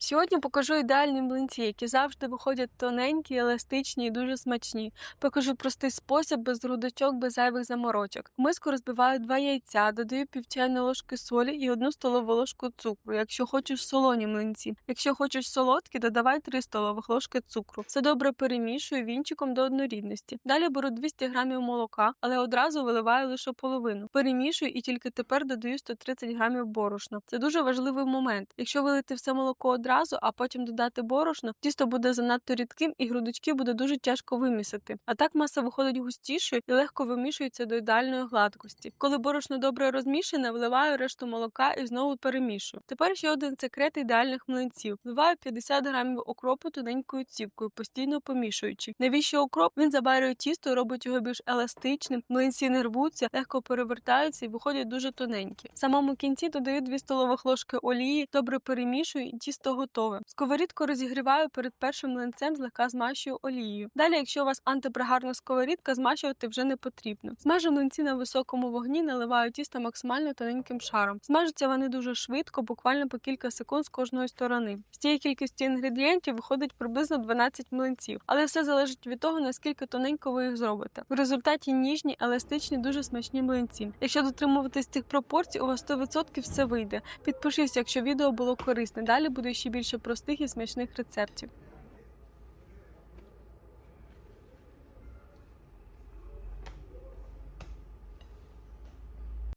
Сьогодні покажу ідеальні млинці, які завжди виходять тоненькі, еластичні і дуже смачні. Покажу простий спосіб без грудочок, без зайвих заморочок. В миску розбиваю два яйця, додаю пів чайної ложки солі і одну столову ложку цукру, якщо хочеш солоні млинці. Якщо хочеш солодкі, додавай 3 столових ложки цукру. Все добре перемішую вінчиком до однорідності. Далі беру 200 грамів молока, але одразу виливаю лише половину. Перемішую і тільки тепер додаю 130 грамів борошна. Це дуже важливий момент. Якщо вилити все молоко одразу, а потім додати борошно, тісто буде занадто рідким і грудочки буде дуже тяжко вимісити. А так маса виходить густішою і легко вимішується до ідеальної гладкості. Коли борошно добре розмішане, вливаю решту молока і знову перемішую. Тепер ще один секрет ідеальних млинців. Вливаю 50 грамів окропу тоненькою цівкою, постійно помішуючи. Навіщо окроп? Він забарює тісто, робить його більш еластичним. Млинці не рвуться, легко перевертаються і виходять дуже тоненькі. В самому кінці додаю 2 столових ложки олії, добре перемішую і тісто готове. Сковорідку розігріваю перед першим млинцем, злегка змащую олією. Далі, якщо у вас антипригарна сковорідка, змащувати вже не потрібно. Смажу млинці на високому вогні, наливаю тісто максимально тоненьким шаром. Смажаться вони дуже швидко, буквально по кілька секунд з кожної сторони. З цієї кількості інгредієнтів виходить приблизно 12 млинців, але все залежить від того, наскільки тоненько ви їх зробите. В результаті ніжні, еластичні, дуже смачні млинці. Якщо дотримуватись цих пропорцій, у вас 100% все вийде. Підпишись, якщо відео було корисне. Далі буде ще більше простих і смачних рецептів.